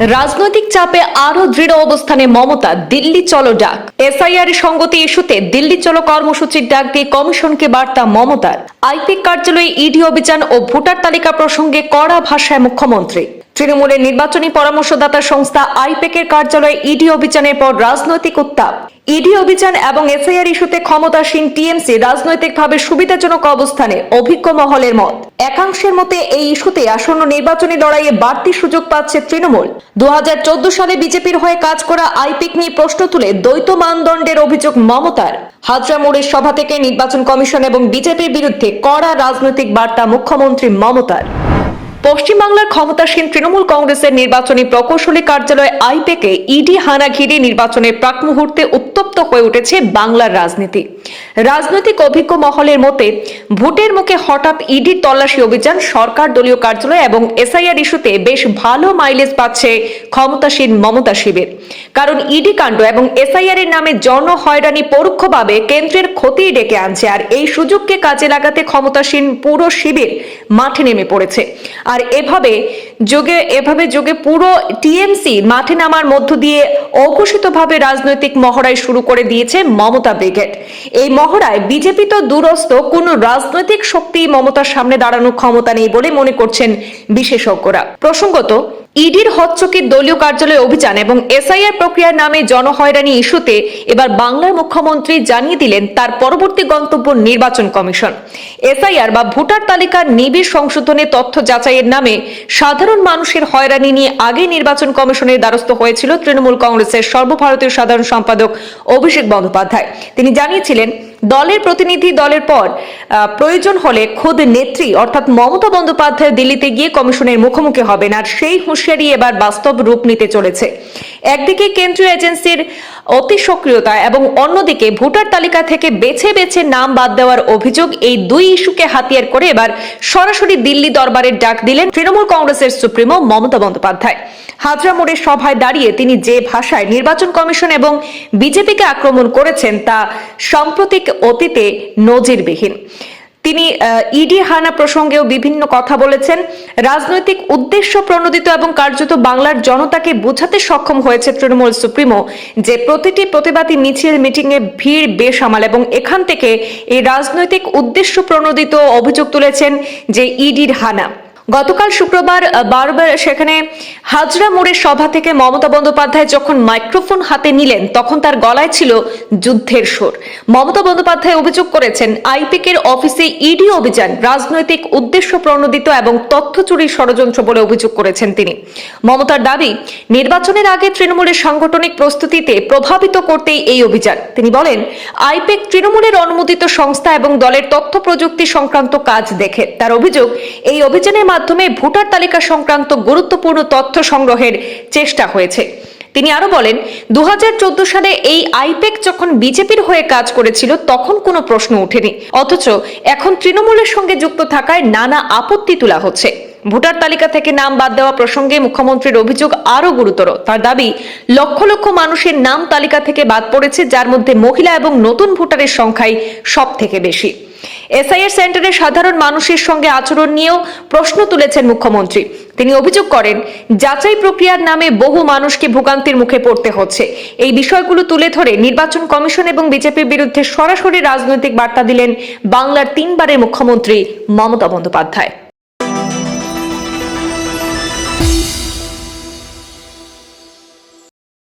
রাজনৈতিক চাপে আরও দৃঢ় অবস্থানে মমতা, দিল্লি চলো ডাক। এসআইআর সঙ্গতি ইস্যুতে দিল্লি চলো কর্মসূচির ডাক দিয়ে কমিশনকে বার্তা মমতার। আইপি কার্যালয়ে ইডি অভিযান ও ভোটার তালিকা প্রসঙ্গে কড়া ভাষায় মুখ্যমন্ত্রী। তৃণমূলের নির্বাচনী পরামর্শদাতা সংস্থা আইপেকের কার্যালয়ে ইডি অভিযানের পর রাজনৈতিক উত্তাপ। ইডি অভিযান এবং এসআইআর ইস্যুতে ক্ষমতাসীন টিএমসি রাজনৈতিকভাবে সুবিধাজনক অবস্থানে অভিজ্ঞ মহলের মত। একাংশের মতে, এই ইস্যুতে আসন্ন নির্বাচনী লড়াইয়ে বাড়তি সুযোগ পাচ্ছে তৃণমূল। দু হাজার চোদ্দ সালে বিজেপির হয়ে কাজ করা আইপিক নিয়ে প্রশ্ন তুলে দ্বৈত মানদণ্ডের অভিযোগ মমতার। হাজরা মোড়ের সভা থেকে নির্বাচন কমিশন এবং বিজেপির বিরুদ্ধে কড়া রাজনৈতিক বার্তা মুখ্যমন্ত্রী মমতার। পশ্চিমবাংলার ক্ষমতাসীন তৃণমূল কংগ্রেসের নির্বাচনী প্রকৌশলী কার্যালয় আইপেকে ইডি হানা ঘিরে নির্বাচনের প্রাক মুহূর্তে উত্তপ্ত হয়ে উঠেছে বাংলার রাজনীতি। রাজনৈতিক অভিজ্ঞ মহলের মতে, ভোটের মুখে হঠাৎ ইডির তল্লাশি অভিযান সরকার দলীয় কার্যালয় এবং এসআইআর ইস্যুতে বেশ ভালো মাইলেজ পাচ্ছে ক্ষমতাসীন মমতা শিবির। কারণ ইডি কাণ্ড এবং এসআইআর এর নামে জন হয়রানি পরোক্ষভাবে কেন্দ্রের ক্ষতি ডেকে আনছে। আর এই সুযোগকে কাজে লাগাতে ক্ষমতাসীন পুরো শিবির মাঠে নেমে পড়েছে। আর এভাবে যোগে এভাবে যোগে পুরো টিএমসি মাঠে নামার মধ্য দিয়ে অঘোষিতভাবে রাজনৈতিক মহড়ায় শুরু করে দিয়েছে মমতা ব্রিগেড। এই মহড়ায় বিজেপি তো দূরস্থ কোন রাজনৈতিক শক্তি মমতার সামনে দাঁড়ানোর ক্ষমতা নেই বলে মনে করছেন বিশেষজ্ঞরা। প্রসঙ্গত ইডির হচ্চকির দলীয় কার্যালয় অভিযান এবং এসআইআর প্রক্রিয়ার নামে জনহয়রানি ইস্যুতে এবার বাংলার মুখ্যমন্ত্রী জানিয়ে দিলেন তার পরবর্তী গন্তব্য নির্বাচন কমিশন। এসআইআর বা ভোটার তালিকার নিবিড় সংশোধনে তথ্য যাচাইয়ের নামে সাধারণ মানুষের হয়রানি নিয়ে আগে নির্বাচন কমিশনের দ্বারস্থ হয়েছিল তৃণমূল কংগ্রেসের সর্বভারতীয় সাধারণ সম্পাদক অভিষেক বন্দ্যোপাধ্যায়। তিনি জানিয়েছিলেন দলের প্রতিনিধি দলের পর প্রয়োজন হলে খোদ নেত্রী অর্থাৎ মমতা বন্দ্যোপাধ্যায় দিল্লিতে গিয়ে কমিশনের মুখোমুখি হবেন। আর সেই হুঁশিয়ারি এবার বাস্তব রূপ নিতে চলেছে। একদিকে কেন্দ্রীয় এজেন্সির অতি সক্রিয়তা এবং অন্যদিকে ভোটার তালিকা থেকে বেছে বেছে নাম বাদ দেওয়ার অভিযোগ, এই দুই ইস্যুকে হাতিয়ার করে এবার সরাসরি দিল্লি দরবারের ডাক দিলেন তৃণমূল কংগ্রেসের সুপ্রিমো মমতা বন্দ্যোপাধ্যায়। হাজরা মোড়ের সভায় দাঁড়িয়ে তিনি যে ভাষায় নির্বাচন কমিশন এবং বিজেপিকে আক্রমণ করেছেন তা সাম্প্রতিক অতীতে নজিরবিহীন। তিনি ইডি হানা প্রসঙ্গেও বিভিন্ন কথা বলেছেন। রাজনৈতিক উদ্দেশ্য প্রণোদিত এবং কার্যত বাংলার জনতাকে বোঝাতে সক্ষম হয়েছে তৃণমূল সুপ্রিমো, যে প্রতিটি প্রতিবাদী মিছিল মিটিং এ ভিড়, বেসামাল এবং এখান থেকে এই রাজনৈতিক উদ্দেশ্য প্রণোদিত অভিযোগ তুলেছেন যে ইডির হানা। গতকাল শুক্রবার বারবার সেখানে হাজরা মোড়ের সভা থেকে মমতা বন্দ্যোপাধ্যায় যখন মাইক্রোফোন হাতে নিলেন, তখন তার গলায় ছিল যুদ্ধের সুর। মমতা বন্দ্যোপাধ্যায় অভিযোগ করেছেন, আইপিকের অফিসে ইডি অভিযান, রাজনৈতিক উদ্দেশ্য প্রণোদিত এবং তথ্য চুরির ষড়যন্ত্র বলে অভিযোগ করেছেন তিনি। মমতার দাবি, নির্বাচনের আগে তৃণমূলের সাংগঠনিক প্রস্তুতিতে প্রভাবিত করতেই এই অভিযান। তিনি বলেন, আইপেক তৃণমূলের অনুমোদিত সংস্থা এবং দলের তথ্য প্রযুক্তি সংক্রান্ত কাজ দেখে। তার অভিযোগ, এই অভিযানের মাধ্যমে ভোটার তালিকা সংক্রান্ত গুরুত্বপূর্ণ তথ্য সংগ্রহের চেষ্টা হয়েছে। তিনি আরও বলেন দুই হাজার চোদ্দ সালে এই আইপেক যখন বিজেপির হয়ে কাজ করেছিল, তখন কোনো প্রশ্ন ওঠেনি। অথচ এখন তৃণমূলের সঙ্গে যুক্ত থাকায় নানা আপত্তি তোলা হচ্ছে। ভোটার তালিকা থেকে নাম বাদ দেওয়া প্রসঙ্গে মুখ্যমন্ত্রীর অভিযোগ আরও গুরুতর। তার দাবি, লক্ষ লক্ষ মানুষের নাম তালিকা থেকে বাদ পড়েছে, যার মধ্যে মহিলা এবং নতুন ভোটারের সংখ্যাই সব থেকে বেশি। এসআইআর সেন্টারে সাধারণ মানুষের সঙ্গে আচরণ নিয়েও প্রশ্ন তুলেছেন মুখ্যমন্ত্রী। তিনি অভিযোগ করেন, যাচাই প্রক্রিয়ার নামে বহু মানুষকে ভোগান্তির মুখে পড়তে হচ্ছে। এই বিষয়গুলো তুলে ধরে নির্বাচন কমিশন এবং বিজেপির বিরুদ্ধে সরাসরি রাজনৈতিক বার্তা দিলেন বাংলার তিনবারের মুখ্যমন্ত্রী মমতা বন্দ্যোপাধ্যায়।